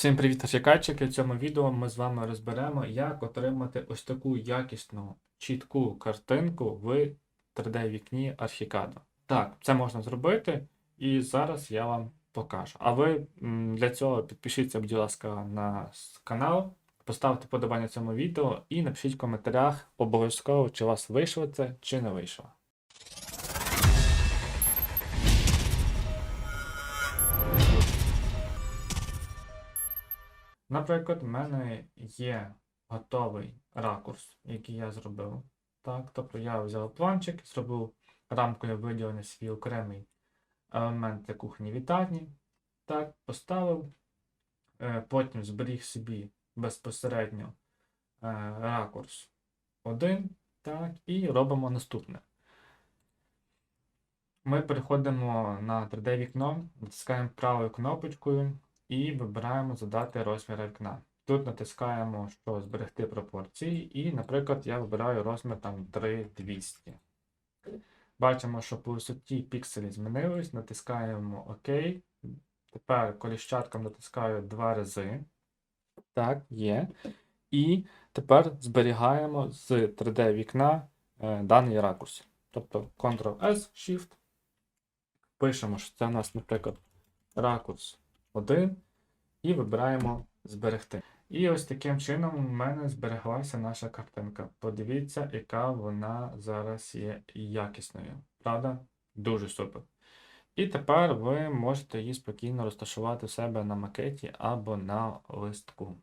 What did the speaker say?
Всім привіт, чекайчики! В цьому відео ми з вами розберемо, як отримати ось таку якісну, чітку картинку в 3D-вікні Archicad. Так, це можна зробити, і зараз я вам покажу. А ви для цього підпишіться, будь ласка, на канал, поставте подобання цьому відео і напишіть в коментарях обов'язково, чи у вас вийшло це, чи не вийшло. Наприклад, в мене є готовий ракурс, який я зробив. Так, тобто я взяв планчик, зробив рамкою виділений свій окремий елемент для кухні вітальні. Так, поставив, е, потім зберіг собі безпосередньо е, ракурс 1. Так, і робимо наступне. Ми переходимо на 3D вікно, натискаємо правою кнопочкою і вибираємо задати розмір вікна. Тут натискаємо, що зберегти пропорції, і, наприклад, я вибираю розмір там 3200. Бачимо, що по висоті пікселі змінились, натискаємо ОК. Тепер коліщатком натискаю два рази. Так, є. І тепер зберігаємо з 3D вікна е, даний ракурс. Тобто Ctrl-S, Shift. Пишемо, що це у нас, наприклад, ракурс 1 і вибираємо зберегти. І ось таким чином у мене збереглася наша картинка. Подивіться, яка вона зараз є якісною. Правда? Дуже супер. І тепер ви можете її спокійно розташувати в себе на макеті або на листку.